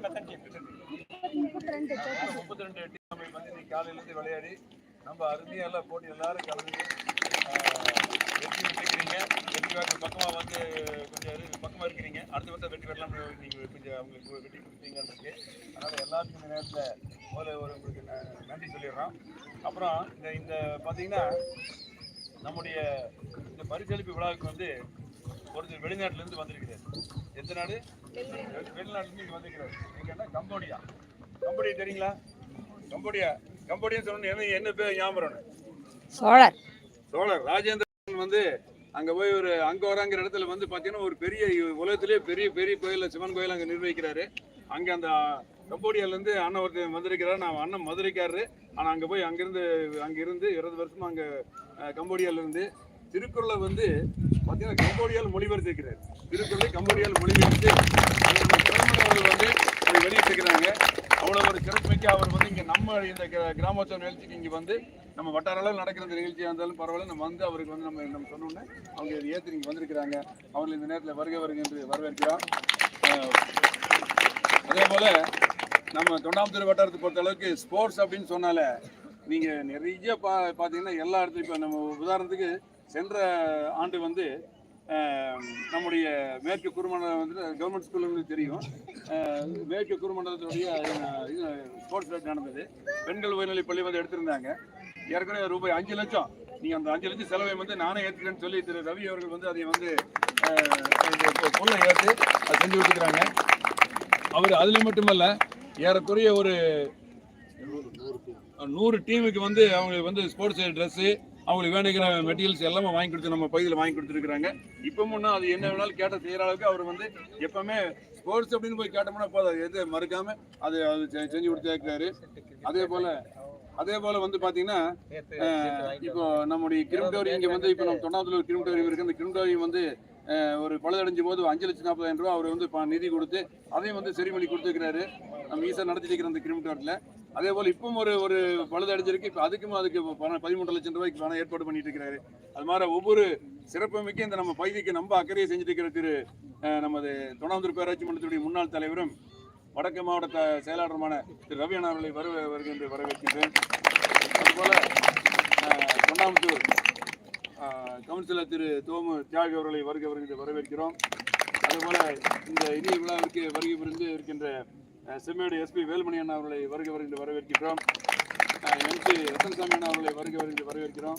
Team எத்தனை team முப்பத்தி ரெண்டு டீம் நம்ம வந்து காலையிலேருந்து விளையாடி நம்ம அருமையாக எல்லாம் போட்டி எல்லாரும் கலந்து வெற்றி பெற்றுக்கிறீங்க. வெற்றி பெற்ற பக்கமாக வந்து கொஞ்சம் இரு- பக்கமா இருக்கிறீங்க. அடுத்த வருஷம் வெற்றி பெறலாம் நீங்கள் கொஞ்சம் அவங்களுக்கு வெற்றி கொடுத்தீங்கன்னு இருக்கு அதனால் எல்லாத்துக்கும் இந்த நேரத்தில் முதல்ல ஒரு உங்களுக்கு நன்றி சொல்லிடுறோம். அப்புறம் இந்த இந்த பார்த்தீங்கன்னா நம்முடைய இந்த பரிசளிப்பு விழாவுக்கு வந்து ஒருத்தர் வெளிநாட்டிலேருந்து வந்திருக்கிறார். எந்த நாடு? வெளிநாட்டுலேருந்து இங்கே வந்திருக்கிறார். எங்கன்னா கம்போடியா. கம்போடியா தெரியுங்களா? கம்போடியா. கம்போடியா சொன்ன என்ன என்ன பேர்? ஞாபகம் சோழர். சோழர். ராஜேந்திரன் வந்து அங்க போய் ஒரு அங்கோராங்கிற இடத்துல வந்து பாத்தீங்கன்னா ஒரு பெரிய உலகத்திலேயே பெரிய பெரிய கோயில் சிவன் கோயில் அங்க நிர்வகிக்கிறாரு. அங்க அந்த கம்போடியால இருந்து அண்ணன் ஒருத்தர் வந்திருக்கிறாரு. நான் அண்ணன் மதுரைக்காரரு. ஆனா அங்க போய் அங்கிருந்து அங்க இருந்து இருபது வருஷமா அங்க இருந்து திருக்குறளை வந்து பார்த்தீங்கன்னா கம்போடியால் மொழிபெயர்த்திருக்கிறார். திருக்குறளை கம்போடியால் மொழிபெயர்த்து அவர் வந்து அதை வெளியிட்டிருக்கிறாங்க. அவ்வளோ ஒரு சிறப்புமிக்க அவர் வந்து இங்கே நம்ம இந்த கிராமோத்சவ நிகழ்ச்சிக்கு இங்கே வந்து நம்ம வட்டார அளவில் நடக்கிற இந்த நிகழ்ச்சியாக இருந்தாலும் பரவாயில்ல. நம்ம வந்து அவருக்கு வந்து நம்ம நம்ம சொன்னோன்னே அவங்க இதை ஏற்று இங்கே வந்திருக்கிறாங்க. அவர்கள் இந்த நேரத்தில் வருக வருக என்று வரவேற்கிறார் அதே போல் நம்ம தொண்டாமுத்தூர் வட்டாரத்தை பொறுத்த அளவுக்கு ஸ்போர்ட்ஸ் அப்படின்னு சொன்னால நீங்கள் நிறைய பா பார்த்தீங்கன்னா எல்லா இடத்துலையும் இப்போ நம்ம உதாரணத்துக்கு சென்ற ஆண்டு வந்து நம்முடைய மேற்கு குறுமண்டலம் வந்து கவர்மெண்ட் ஸ்கூல் உங்களுக்கு தெரியும். மேற்கு குறுமண்டலத்துடைய இது ஸ்போர்ட்ஸ் நடந்தது. பெண்கள் உயர்நிலை பள்ளி வந்து எடுத்திருந்தாங்க. ஏற்கனவே ரூபாய் அஞ்சு லட்சம். நீங்க அந்த அஞ்சு லட்சம் செலவை வந்து நானே ஏற்றுக்கிறேன்னு சொல்லி திரு ரவி அவர்கள் வந்து அதை வந்து பொருளை ஏற்று அதை செஞ்சு விட்டுக்கிறாங்க அவர் அதுல மட்டுமல்ல ஏறக்குறைய ஒரு நூறு டீமுக்கு வந்து அவங்களுக்கு வந்து ஸ்போர்ட்ஸ் ட்ரெஸ்ஸு அவங்களுக்கு வேணுங்கிற மெட்டீரியல்ஸ் எல்லாமே வாங்கி கொடுத்து நம்ம பகுதியில் வாங்கி கொடுத்துருக்குறாங்க. இப்போ அது என்ன வேணாலும் கேட்ட செய்கிற அளவுக்கு அவர் வந்து எப்பவுமே ஸ்போர்ட்ஸ் அப்படின்னு போய் கேட்டோம்னா போதும். அது எது மறுக்காம அது அது செ- செஞ்சு கொடுத்தே இருக்கிறாரு அதே போல அதே போல வந்து பாத்தீங்கன்னா இப்போ நம்முடைய கிரிமிட்டோரி இங்க வந்து இப்போ நம்ம தொண்ணாத்துல ஒரு கிரிமிட்டோரியம் இருக்கு. அந்த கிரிமிட்டோரியம் வந்து ஒரு பழுதடைஞ்ச போது அஞ்சு லட்சம் நாற்பதாயிரம் ரூபாய் அவர் வந்து நிதி கொடுத்து அதையும் வந்து சரி பண்ணி கொடுத்துருக்கிறாரு. நம்ம ஈஸியாக நடத்திட்டு இருக்கிற அந்த கிரிமிட்டோரியில் அதே போல் இப்பவும் ஒரு ஒரு பழுதடைஞ்சிருக்கு இப்போ அதுக்கும் அதுக்கு பணம் பதிமூன்று லட்சம் ரூபாய்க்கு பணம் ஏற்பாடு பண்ணிட்டு இருக்கிறாரு அது மாதிரி ஒவ்வொரு சிறப்புமிக்க இந்த நம்ம பகுதிக்கு நம்ம அக்கறையை செஞ்சுட்டு இருக்கிற திரு நமது தொண்ணாந்தூர் பேராட்சி மன்றத்துடைய முன்னாள் தலைவரும் வடக்கு மாவட்ட செயலாளருமான திரு ரவி அவர்களை வருக வருகின்ற வரவேற்கின்றேன். அதுபோல அஹ், கவுன்சிலர் திரு தோமு தியாகி அவர்களை வருக வருகின்ற வரவேற்கிறோம். அதுபோல இந்த இனிய விழாவிற்கு வருகை புரிந்து இருக்கின்ற செம்மேடு எஸ்பி வேலுமணி அண்ணா அவர்களை வருகை வருகின்ற வரவேற்கின்றோம். எம்சி ரத்தன்சாமி அண்ணா அவர்களை வருகை வருகின்ற வரவேற்கிறோம்.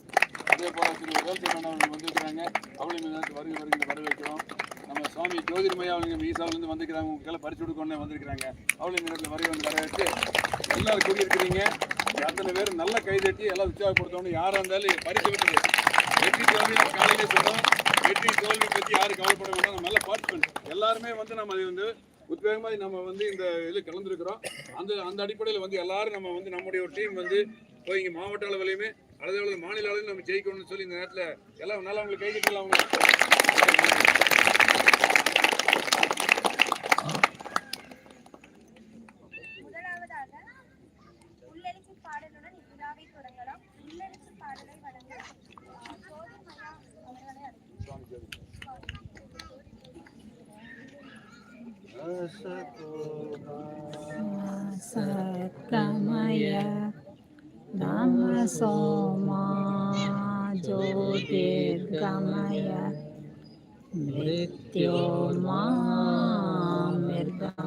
அதே போல திரு வேல்சாமி அண்ணா அவர்கள் வந்திருக்கிறாங்க. அவளையும் வருகை வருகின்ற வரவேற்கிறோம். நம்ம சுவாமி ஜோதிர்மயா அவங்க ஈசாவிலேருந்து வந்திருக்கிறாங்க. உங்களுக்கெல்லாம் பரிசு கொடுக்கணும்னு வந்திருக்கிறாங்க. அவளையும் நேரத்தில் வருகை வந்து வரவேற்று எல்லாரும் கூடியிருக்கிறீங்க. அத்தனை பேர் நல்ல கைதட்டி எல்லாம் உற்சாகப்படுத்தணும் யாராக இருந்தாலும் பரிசு விட்டு வெற்றி தோல்வி நம்ம காலையிலே சொன்னோம். வெற்றி தோல்வி பற்றி யாரும் கவலைப்பட வேண்டாம். நம்ம நல்ல பார்ட்டிசிபென்ட் எல்லாருமே வந்து நம்ம அது வந்து உத்வேகமாக நம்ம வந்து இந்த இதில் கலந்துருக்கிறோம். அந்த அந்த அடிப்படையில் வந்து எல்லாரும் நம்ம வந்து நம்முடைய ஒரு டீம் வந்து போய் இங்கே மாவட்ட அளவிலையுமே அளவு மாநில அளவில் நம்ம ஜெயிக்கணும்னு சொல்லி இந்த நேரத்தில் எல்லாம் நல்லா அவங்களுக்கு கை அவங்க सप्रमय नम सोमा ज्योतिर्गमय मृत्यो मा मृग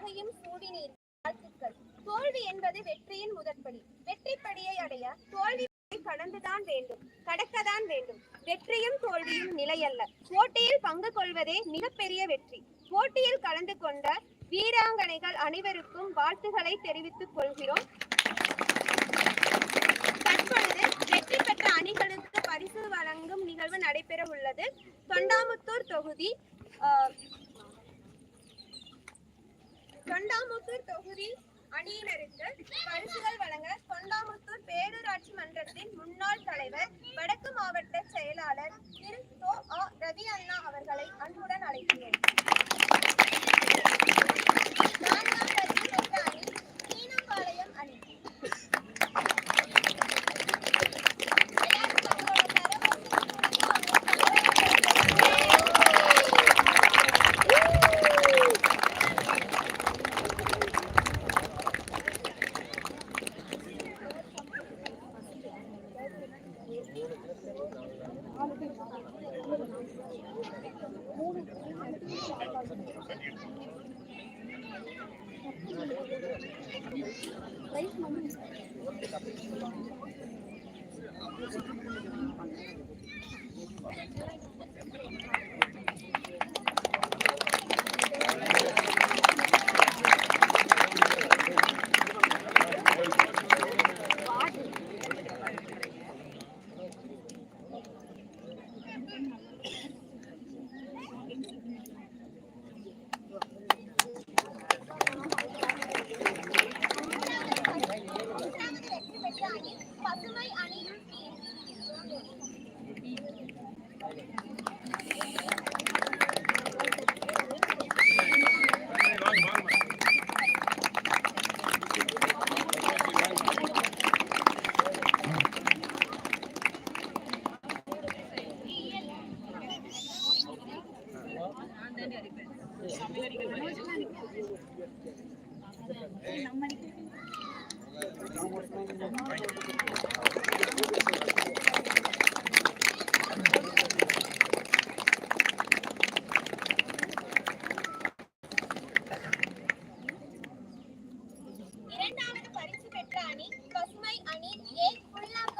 உலகையும் சூடினீர் வாழ்த்துக்கள். தோல்வி என்பது வெற்றியின் முதற்படி. வெற்றிப்படியை அடைய தோல்வி கடந்துதான் வேண்டும் கடக்கதான் வேண்டும். வெற்றியும் தோல்வியும் நிலையல்ல. போட்டியில் பங்கு கொள்வதே மிகப்பெரிய வெற்றி. போட்டியில் கலந்து கொண்ட வீராங்கனைகள் அனைவருக்கும் வாழ்த்துக்களை தெரிவித்துக் கொள்கிறோம். தற்பொழுது வெற்றி பெற்ற அணிகளுக்கு பரிசு வழங்கும் நிகழ்வு நடைபெற உள்ளது தொண்டாமுத்தூர் தொகுதி ஆஹ், தொண்டாமுத்தூர் தொகுதி அணியினருக்கு பரிசுகள் வழங்க தொண்டாமுத்தூர் பேரூராட்சி மன்றத்தின் முன்னாள் தலைவர் வடக்கு மாவட்ட செயலாளர் திரு தோ. ஆ. ரவி அண்ணா அவர்களை அன்புடன் அழைக்கிறேன். பரிசு பெற்ற அணி பசுமை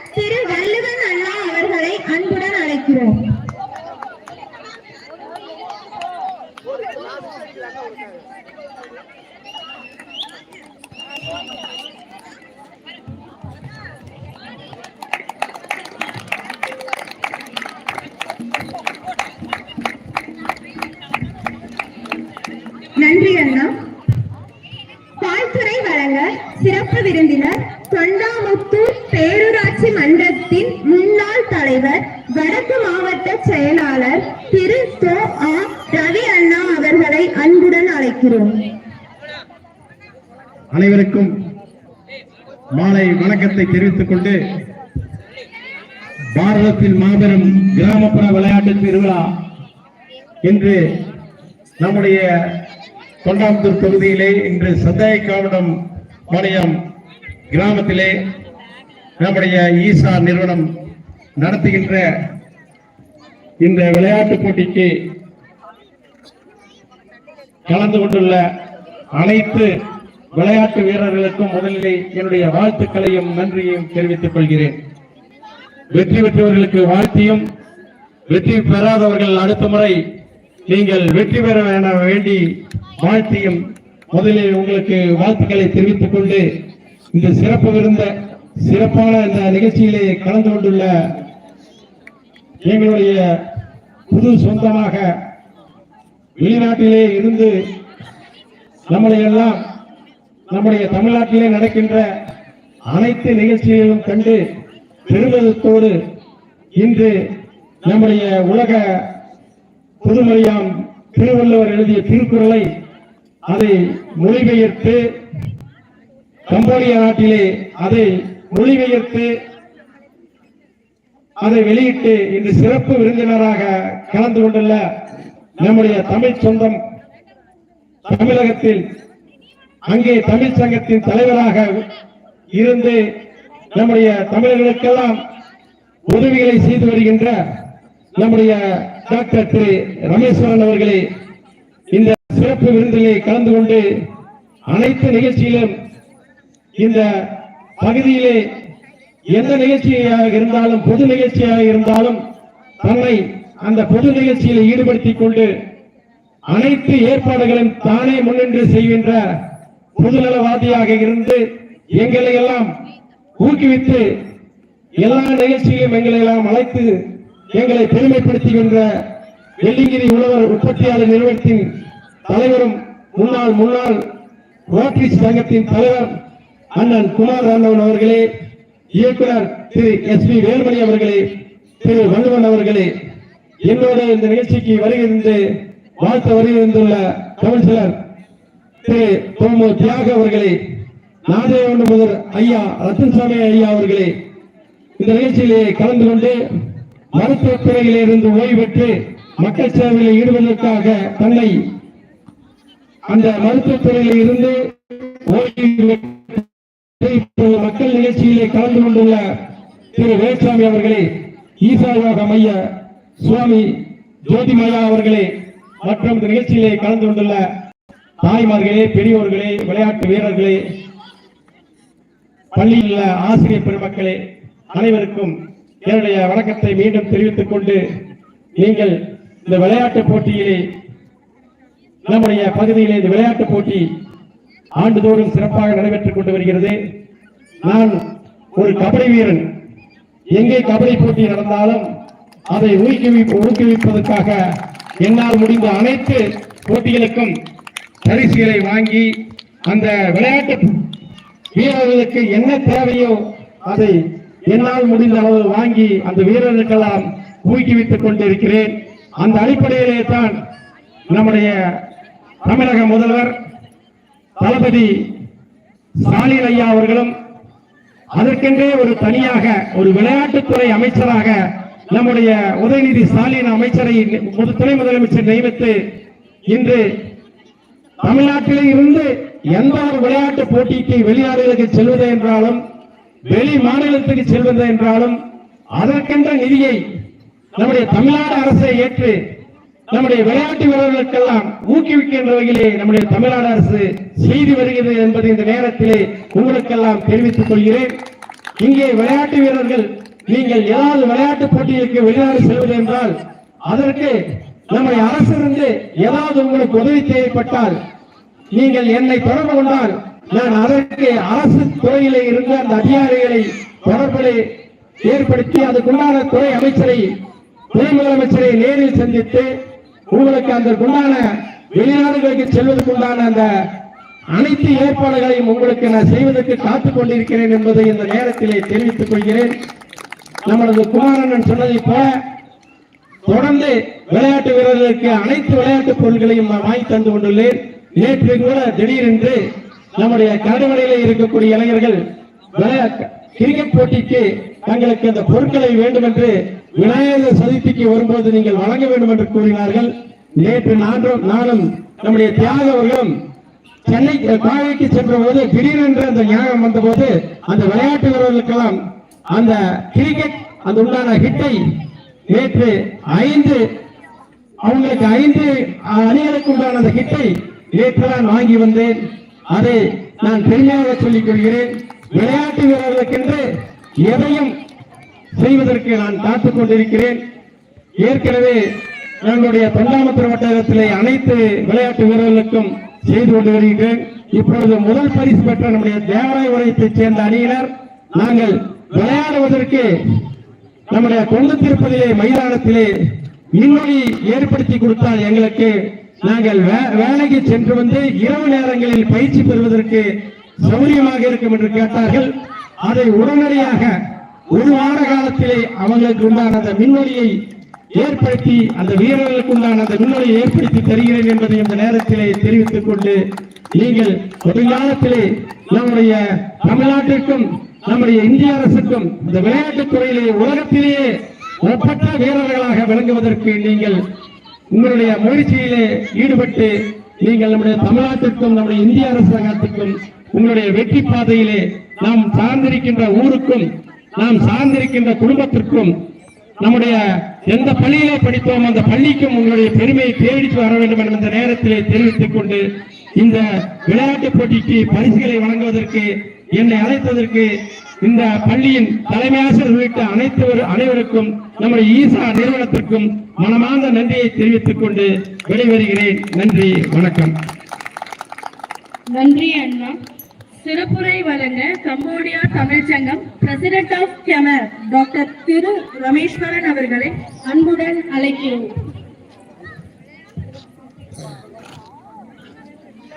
அனைவருக்கும் மாலை வணக்கத்தை தெரிவித்துக் கொண்டு பாரதத்தின் மாபெரும் கிராமப்புற விளையாட்டு திருவிழா இன்று நம்முடைய தொண்டாமுத்தூர் தொகுதியிலே இன்று சந்தேகாவிடம் பாளையம் கிராமத்திலே நம்முடைய ஈசா நிறுவனம் நடத்துகின்ற இந்த விளையாட்டுப் போட்டிக்கு கலந்து கொண்டுள்ள அனைத்து விளையாட்டு வீரர்களுக்கும் முதலிலே என்னுடைய வாழ்த்துக்களையும் நன்றியையும் தெரிவித்துக் கொள்கிறேன். வெற்றி பெற்றவர்களுக்கு வாழ்த்தியும் வெற்றி பெறாதவர்கள் அடுத்த முறை நீங்கள் வெற்றி பெற வேண வேண்டி வாழ்த்தியும் முதலில் உங்களுக்கு வாழ்த்துக்களை தெரிவித்துக் கொண்டு இந்த சிறப்பு விருந்த சிறப்பான இந்த நிகழ்ச்சியிலே கலந்து கொண்டுள்ள எங்களுடைய புது சொந்தமாக வெளிநாட்டிலே இருந்து நம்மளை எல்லாம் நம்முடைய தமிழ்நாட்டிலே நடக்கின்ற அனைத்து நிகழ்ச்சிகளையும் கண்டு பெருமிதத்தோடு இன்று நம்முடைய உலக புதுமொழியாம் திருவள்ளுவர் எழுதிய திருக்குறளை அதை மொழிபெயர்த்து கம்போடியா நாட்டிலே அதை மொழிபெயர்த்து அதை வெளியிட்டு இன்று சிறப்பு விருந்தினராக கலந்து கொண்டுள்ள நம்முடைய தமிழ் சொந்தம் தமிழகத்தில் அங்கே தமிழ் சங்கத்தின் தலைவராக இருந்து நம்முடைய தமிழர்களுக்கெல்லாம் உதவிகளை செய்து வருகின்ற நம்முடைய டாக்டர் திரு ரமேஸ்வரன் அவர்களே இந்த சிறப்பு விருந்திலே கலந்து கொண்டு அனைத்து நிகழ்ச்சியிலும் இந்த பகுதியிலே எந்த நிகழ்ச்சியாக இருந்தாலும் பொது நிகழ்ச்சியாக இருந்தாலும் தன்னை அந்த பொது நிகழ்ச்சியில் ஈடுபடுத்திக் கொண்டு அனைத்து ஏற்பாடுகளையும் தானே முன்னின்று செய்கின்ற பொதுநலவாதியாக இருந்து எங்களை எல்லாம் ஊக்குவித்து எல்லா நிகழ்ச்சியிலும் எங்களை எல்லாம் அழைத்து எங்களை பெருமைப்படுத்துகின்ற வெள்ளிங்கிரி உழவர் உற்பத்தியாளர் நிறுவனத்தின் தலைவரும் முன்னாள் முன்னாள் ரோட்டரி சங்கத்தின் தலைவர் அண்ணன் குமார் ராண்டவன் அவர்களே இயக்குனர் திரு எஸ் பி வேல்மணி அவர்களே திரு வள்ளுவன் அவர்களே என்னோட இந்த நிகழ்ச்சிக்கு வருகின்ற வாழ்த்த வருகின்றுள்ள கவுன்சிலர் திரு தோமு தியாக அவர்களே நாதேவன் முதல் ஐயா ரத்தன்சாமி ஐயா அவர்களே இந்த நிகழ்ச்சியிலே கலந்து கொண்டு மருத்துவத் துறையிலே இருந்து ஓய்வு பெற்று மக்கள் சேவையில் ஈடுபடுவதற்காக தன்னை அந்த மருத்துவத் துறையிலே இருந்து ஓய்வு மக்கள் நிகழ்ச்சியிலே கலந்து கொண்டுள்ள திரு வேலுசாமி அவர்களே ஈசாயோக மைய சுவாமி ஜோதிமயா அவர்களே மற்றும் இந்த நிகழ்ச்சியிலே கலந்து கொண்டுள்ள தாய்மார்களே பெரியோர்களே விளையாட்டு வீரர்களே பள்ளியில் உள்ள ஆசிரியர் பெருமக்களே அனைவருக்கும் என்னுடைய வணக்கத்தை மீண்டும் தெரிவித்துக் கொண்டு நீங்கள் இந்த விளையாட்டு போட்டியிலே நம்முடைய பகுதியிலே இந்த விளையாட்டு போட்டி ஆண்டுதோறும் சிறப்பாக நடைபெற்றுக் கொண்டு வருகிறது. நான் ஒரு கபடி வீரன். எங்கே கபடி போட்டி நடந்தாலும் அதை ஊக்குவிப்பு ஊக்குவிப்பதற்காக என்னால் முடிந்த அனைத்து போட்டிகளுக்கும் பரிசுகளை வாங்கி அந்த விளையாட்டு வீரர்களுக்கு என்ன தேவையோ அதை என்னால் முடிந்த அளவு வாங்கி அந்த வீரர்களுக்கெல்லாம் ஊக்குவித்துக் கொண்டிருக்கிறேன். அந்த அடிப்படையிலே தான் நம்முடைய தமிழக முதல்வர் தளபதி ஸ்டாலின் ஐயா அவர்களும் அதற்கென்றே ஒரு தனியாக ஒரு விளையாட்டுத்துறை அமைச்சராக நம்முடைய உதயநிதி ஸ்டாலின் அமைச்சரை துணை முதலமைச்சர் நியமித்து இன்று தமிழ்நாட்டிலே இருந்து எந்த ஒரு விளையாட்டு போட்டிக்கு வெளிநாடுகளுக்கு செல்வது என்றாலும் வெளி மாநிலத்துக்கு செல்வது என்றாலும் அதற்கென்ற நிதியை நம்முடைய தமிழ்நாடு அரசை ஏற்று நம்முடைய விளையாட்டு வீரர்களுக்கெல்லாம் ஊக்குவிக்கின்ற வகையிலே நம்முடைய தமிழ்நாடு அரசு செய்து வருகிறது என்பதை இந்த நேரத்திலே உங்களுக்கெல்லாம் தெரிவித்துக் கொள்கிறேன். இங்கே விளையாட்டு வீரர்கள் நீங்கள் ஏதாவது விளையாட்டு போட்டிகளுக்கு வெளிநாடு செல்வது என்றால் அதற்கு நம்முடைய அரசிலிருந்து ஏதாவது உங்களுக்கு உதவி தேவைப்பட்டால் நீங்கள் என்னை தொடர்பு கொண்டால் நான் அதற்கு அரசு துறையிலே இருந்த அந்த அதிகாரிகளை தொடர்பிலே ஏற்படுத்தி அதுக்குண்டான துறை அமைச்சரை துணை முதலமைச்சரை நேரில் சந்தித்து உங்களுக்கு அந்த வெளிநாடுகளுக்கு செல்வதற்குண்டான அந்த அனைத்து ஏற்பாடுகளையும் உங்களுக்கு நான் செய்வதற்கு காத்துக் கொண்டிருக்கிறேன் என்பதை இந்த நேரத்திலே தெரிவித்துக் கொள்கிறேன். நமது குமாரண்ணன் சொன்னதை போல தொடர்ந்து விளையாட்டு வீரர்களுக்கு அனைத்து விளையாட்டு பொருட்களையும் வாங்கி தந்து கொண்டுள்ளேன். நேற்று கூட திடீரென்று நம்முடைய கடவுளையில இருக்கக்கூடிய இளைஞர்கள் கிரிக்கெட் போட்டிக்கு தங்களுக்கு அந்த பொருட்களை வேண்டும் என்று விநாயகர் சதுர்த்திக்கு வரும்போது நீங்கள் வழங்க வேண்டும் என்று கூறினார்கள். நேற்று நானும் நானும் நம்முடைய தியாக அவர்களும் சென்னை கோவைக்கு சென்ற போது திடீரென்று அந்த ஞாபகம் வந்தபோது அந்த விளையாட்டு வீரர்களுக்கெல்லாம் அந்த கிரிக்கெட் அந்த உண்டான ஹிட்டை நேற்று ஐந்து அவங்களுக்கு ஐந்து அணிகளுக்கு உண்டான அந்த ஹிட்டை நேற்று நான் வாங்கி வந்தேன். அதை நான் பெருமையாக சொல்லிக் கொள்கிறேன். விளையாட்டு வீரர்களுக்கென்று எதையும் செய்வதற்கு நான் காத்துக் கொண்டிருக்கிறேன். ஏற்கனவே எங்களுடைய தொண்டாமத்தூர் வட்டாரத்திலே அனைத்து விளையாட்டு வீரர்களுக்கும் செய்து கொண்டு வருகிறேன் இப்பொழுது முதல் பரிசு பெற்ற நம்முடைய தேவராயபுரத்தைச் சேர்ந்த அணியினர். நாங்கள் விளையாடுவதற்கு நம்முடைய கொண்டு திருப்பதிலே மைதானத்திலே மின்வெளி ஏற்படுத்தி கொடுத்தால் எங்களுக்கு நாங்கள் வே- வேலைக்கு சென்று வந்து இரவு நேரங்களில் பயிற்சி பெறுவதற்கு சௌரியமாக இருக்கும் என்று கேட்டார்கள். அதை உடனடியாக ஒரு வார காலத்திலே அவங்களுக்கு உண்டான அந்த மின்னொலியை ஏற்படுத்தி அந்த வீரர்களுக்கு உண்டான அந்த மின்னொலியை ஏற்படுத்தி தருகிறேன் என்பதை இந்த நேரத்திலே தெரிவித்துக் கொண்டு நீங்கள் காலத்திலே நம்முடைய தமிழ்நாட்டிற்கும் நம்முடைய இந்திய அரசுக்கும் இந்த விளையாட்டுத் துறையிலேயே உலகத்திலேயே ஒப்பற்ற வீரர்களாக விளங்குவதற்கு நீங்கள் உங்களுடைய முயற்சியிலே ஈடுபட்டு நீங்கள் நம்முடைய தமிழ்நாட்டிற்கும் நம்முடைய இந்திய அரசாங்கத்துக்கும் உங்களுடைய வெற்றி பாதையிலே நாம் சார்ந்திருக்கின்ற ஊருக்கும் நாம் சார்ந்திருக்கின்ற குடும்பத்திற்கும் நம்முடைய எந்த பள்ளியிலே படித்தோம் அந்த பள்ளிக்கும் உங்களுடைய பெருமையை தேடித்து வர வேண்டும் என்ற இந்த நேரத்திலே தெரிவித்துக் கொண்டு இந்த விளையாட்டுப் போட்டிக்கு பரிசுகளை வழங்குவதற்கு என்னை அழைத்ததற்கு இந்த பள்ளியின் தலைமை ஆசிரியர் உள்ளிட்ட அனைத்து அனைவருக்கும் நம்முடைய ஈசா நிறுவனத்திற்கும் மனமார்ந்த நன்றியை தெரிவித்துக் கொண்டு விடைபெறுகிறேன். நன்றி வணக்கம். நன்றி அண்ணா. சிறப்புரை வழங்க கம்போடியா தமிழ்ச்சங்கம் பிரசிடென்ட் ஆஃப் கெமர் டாக்டர் திரு ரமேஸ்வரன் அவர்களை அன்புடன் அழைக்கிறோம்.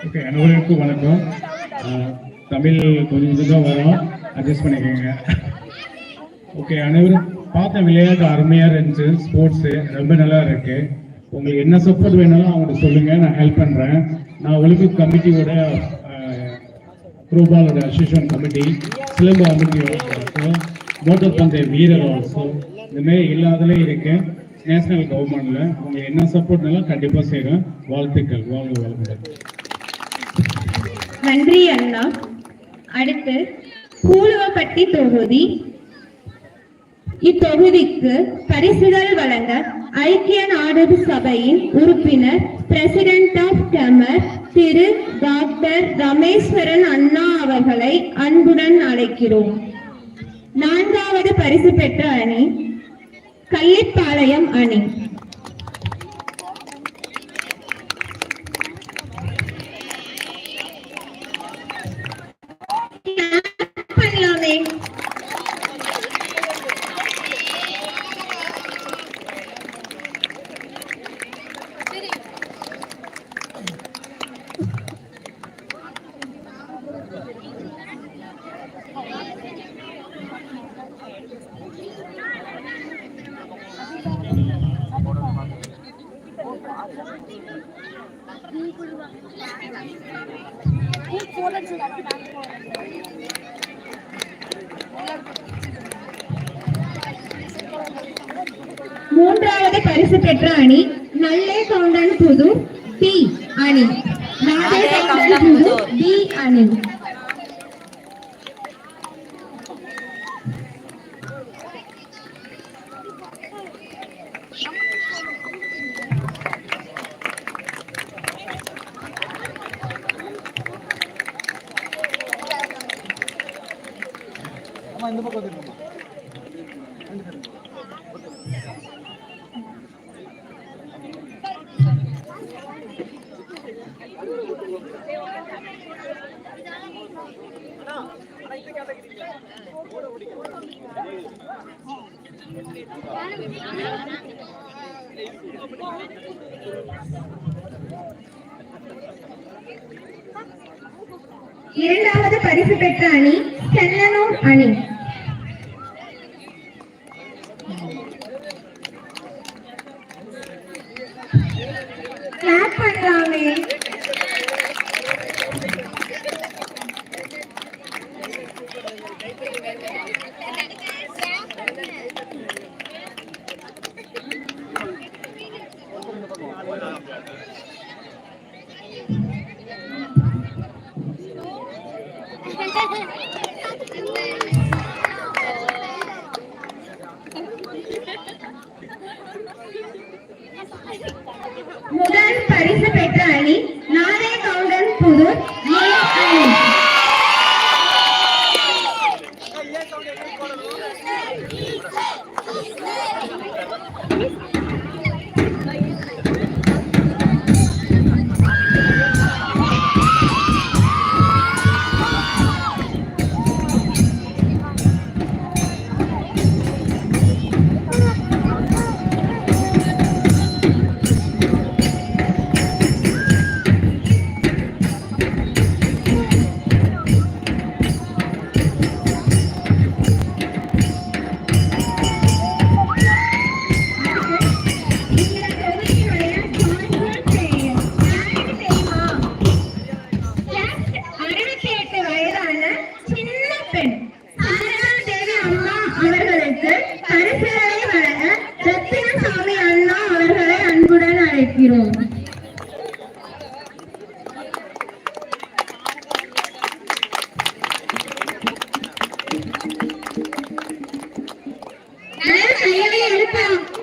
ஓகே அனைவருக்கும் வணக்கம். தமிழ் கொஞ்சம் கொஞ்சம் தான் வரும். அட்ஜஸ்ட் பண்ணிக்கோங்க. ஓகே அனைவரும் பார்த்த விளையாட்டு அருமையாக இருந்துச்சு. ஸ்போர்ட்ஸு ரொம்ப நல்லா இருக்கு. உங்களுக்கு என்ன சப்போர்ட் வேணாலும் அவங்களுக்கு சொல்லுங்க. நான் ஹெல்ப் பண்ணுறேன் நான் ஒலிம்பிக் கமிட்டியோட த்ரோபாலோட அசோசியேஷன் கமிட்டி சிலம்பு கமிட்டி ஆல்சோ மோட்டர் பந்தய வீரர் ஆல்சோ இதுமாரி மாதிரி எல்லாத்துலேயும் இருக்கேன் நேஷனல் கவர்மெண்ட்ல உங்களுக்கு என்ன சப்போர்ட்னாலும் கண்டிப்பாக செய்கிறேன் வாழ்த்துக்கள். வாழ்க வளமுடன். நன்றி அண்ணா. அடுத்து பூலுவப்பட்டி தொகுதி. இத்தொகுதிக்கு பரிசுகள் வழங்க ஐக்கிய நாடு சபையின் உறுப்பினர் பிரசிடென்ட் ஆஃப் கமர் திரு டாக்டர் ரமேஸ்வரன் அண்ணா அவர்களை அன்புடன் அழைக்கிறோம். நான்காவது பரிசு பெற்ற அணி கள்ளிப்பாளையம் அணி. கவுண்டன் புது பி அணி நாதே கவுண்டன் புது பி বিপিএল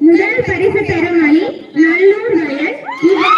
முதல் பரிசு பெறும் அணி நல்லூர் வயல்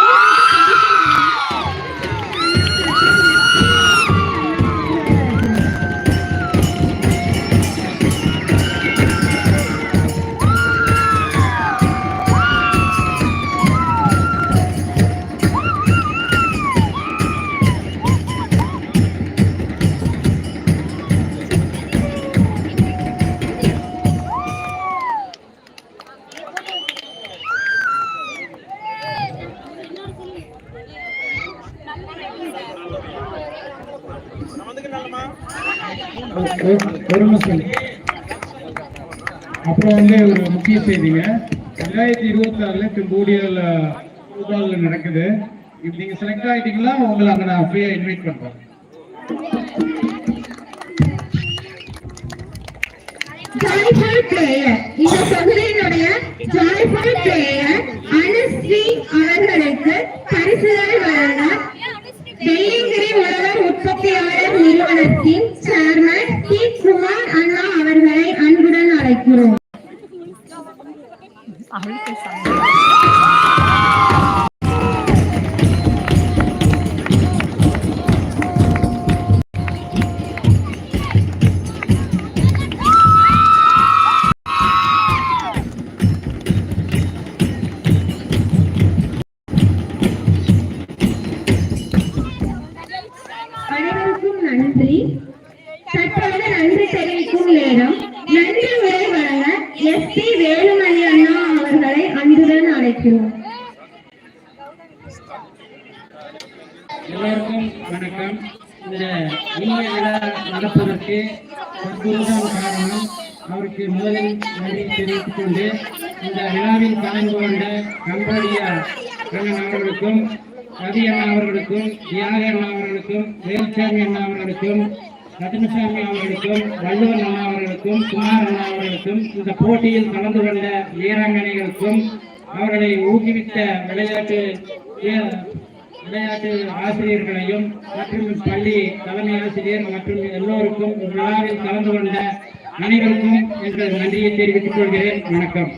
செய்தீங்க ரெண்டாயிரத்தி இருபத்தி ஆறுல கம்போடியால ஃபுட்பால்ல நடக்குது. இப்ப நீங்க செலக்ட் ஆயிட்டீங்களா உங்களை அங்க நான் ஃப்ரீயா இன்வைட் பண்றேன். ஜாய்ஃபுல் பிளேயர் இந்த பகுதியினுடைய ஜாய்ஃபுல் பிளேயர் அனுஸ்ரீ அவர்களுக்கு பரிசுகள் வழங்க வெள்ளிங்கிரி உழவர் உற்பத்தியாளர் நிறுவனத்தின் சேர்மன் டி குமார் அண்ணா அவர்களை அன்புடன் அழைக்கிறோம். அவளுக்கு சந்தோஷம் நன்றி. தற்பொழுது நன்றி தெரிவிக்கும் நேரம் நன்றி உரை வழங்க எஸ் பி அழைக்கிறோம் எல்லோருக்கும் வணக்கம். இந்த இனிய விழா நடப்பதற்கு ஒரு குருதான் காரணம் அவருக்கு முதலில் நன்றி தெரிவித்துக் கொண்டு இந்த விழாவில் கலந்து கொண்ட கம்போடியா அண்ணன் அவர்களுக்கும் ரவி அண்ணா அவர்களுக்கும் தியாக அண்ணா அவர்களுக்கும் வேல்சாமி அண்ணா அவர்களுக்கும் ரத்னசாமி அவர்களுக்கும் வள்ளுவன் அண்ணா அவர்களுக்கும் குமார் அண்ணா அவர்களுக்கும் இந்த போட்டியில் கலந்து கொண்ட வீராங்கனைகளுக்கும் அவர்களை ஊக்குவித்த விளையாட்டு விளையாட்டு ஆசிரியர்களையும் மற்றும் பள்ளி தலைமை ஆசிரியர் மற்றும் எல்லோருக்கும் விழாவில் கலந்து கொண்ட அனைவருக்கும் எங்கள் நன்றியை தெரிவித்துக் கொள்கிறேன். வணக்கம்.